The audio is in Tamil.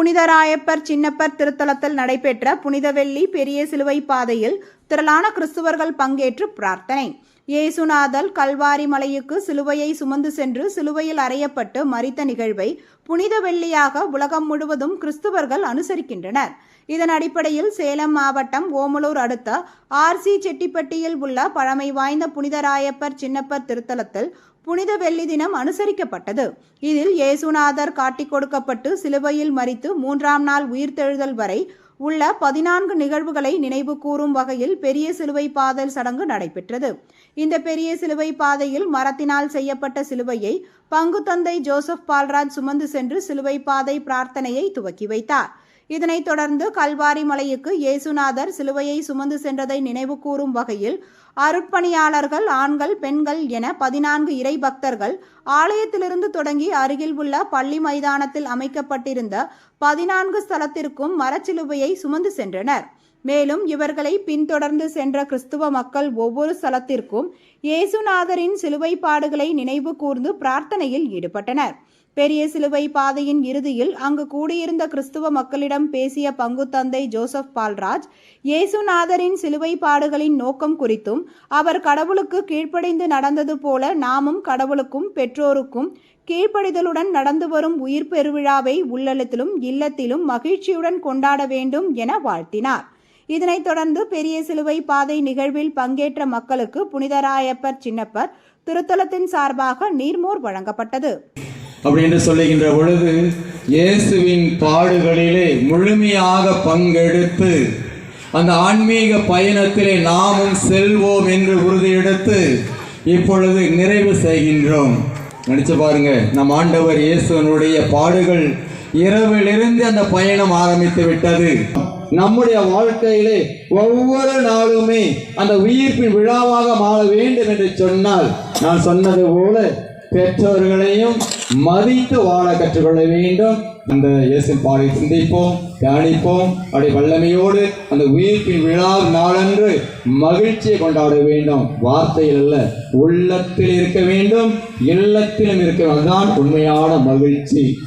புனிதராயப்பர் சின்னப்பர் திருத்தலத்தில் நடைபெற்ற புனிதவெள்ளி பெரிய சிலுவை பாதையில் திரளான கிறிஸ்துவர்கள் பங்கேற்று பிரார்த்தனை. இயேசுநாதல் கல்வாரி மலையுக்கு சிலுவையை சுமந்து சென்று சிலுவையில் அறையப்பட்டு மரித்த நிகழ்வை புனித வெள்ளியாக உலகம் முழுவதும் கிறிஸ்துவர்கள் அனுசரிக்கின்றனர். இதன் அடிப்படையில் சேலம் மாவட்டம் ஓமலூர் அடுத்த ஆர்சி செட்டிப்பட்டியில் உள்ள பழமை வாய்ந்த புனிதராயப்பர் சின்னப்பர் திருத்தலத்தில் புனித வெள்ளி தினம் அனுசரிக்கப்பட்டது. இதில் இயேசுநாதர் காட்டிக் கொடுக்கப்பட்டு சிலுவையில் மறித்து மூன்றாம் நாள் உயிர்த்தெழுதல் வரை உள்ள பதினான்கு நிகழ்வுகளை நினைவு கூறும் வகையில் பெரிய சிலுவை பாதல் சடங்கு நடைபெற்றது. இந்த பெரிய சிலுவை பாதையில் மரத்தினால் செய்யப்பட்ட சிலுவையை பங்கு தந்தை ஜோசப் பால்ராஜ் சுமந்து சென்று சிலுவை பாதை பிரார்த்தனையை துவக்கி வைத்தார். இதனைத் தொடர்ந்து கல்வாரி மலைக்கு இயேசுநாதர் சிலுவையை சுமந்து சென்றதை நினைவு கூறும் வகையில் அருட்பணியாளர்கள் ஆண்கள் பெண்கள் என பதினான்கு இறை பக்தர்கள் ஆலயத்திலிருந்து தொடங்கி அருகில் உள்ள பள்ளி மைதானத்தில் அமைக்கப்பட்டிருந்த பதினான்கு ஸ்தலத்திற்கும் மரச்சிலுவையை சுமந்து சென்றனர். மேலும் இவர்களை பின்தொடர்ந்து சென்ற கிறிஸ்துவ மக்கள் ஒவ்வொரு ஸ்தலத்திற்கும் இயேசுநாதரின் சிலுவை பாடுகளை நினைவு கூர்ந்து பிரார்த்தனையில் ஈடுபட்டனர். பெரிய சிலுவை பாதையின் இறுதியில் அங்கு கூடியிருந்த கிறிஸ்துவ மக்களிடம் பேசிய பங்கு தந்தை ஜோசப் பால்ராஜ் இயேசுநாதரின் சிலுவை பாடுகளின் நோக்கம் குறித்தும் அவர் கடவுளுக்கு கீழ்ப்படிந்து நடந்தது போல நாமும் கடவுளுக்கும் பெற்றோருக்கும் கீழ்ப்படிதலுடன் நடந்து வரும் உயிர் பெருவிழாவை உள்ளத்திலும் இல்லத்திலும் மகிழ்ச்சியுடன் கொண்டாட வேண்டும் என வாழ்த்தினார். இதனைத் தொடர்ந்து பெரிய சிலுவை பாதை நிகழ்வில் பங்கேற்ற மக்களுக்கு புனிதராயப்பர் சின்னப்பர் திருத்தலத்தின் சார்பாக நீர்மோர் வழங்கப்பட்டது. அப்படி என்று சொல்லுகின்ற பொழுது இயேசுவின் பாடுகளிலே முழுமையாக பங்கெடுத்து அந்த ஆன்மீக பயணத்திலே நாமும் செல்வோம் என்று உறுதியெடுத்து இப்பொழுது நிறைவு செய்கின்றோம். நினைச்சு பாருங்க நம் ஆண்டவர் இயேசுவனுடைய பாடுகள் இரவிலிருந்து அந்த பயணம் ஆரம்பித்து விட்டது. நம்முடைய வாழ்க்கையிலே ஒவ்வொரு நாளுமே அந்த உயிர்ப்பின் விழாவாக மாற வேண்டும் என்று சொன்னால் நான் சொன்னது போல பெற்றோர்களையும் மதித்து வாழ கற்றுக்கொள்ள வேண்டும். அந்த இயேசு பாடை சிந்திப்போம் தியானிப்போம். அப்படி வல்லமையோடு அந்த உயிர்ப்பின் விழா நாளன்று மகிழ்ச்சியை கொண்டாட வேண்டும். வார்த்தையில் அல்ல உள்ளத்தில் இருக்க வேண்டும். இல்லத்திலும் இருக்க வேண்டும். அதுதான் உண்மையான மகிழ்ச்சி.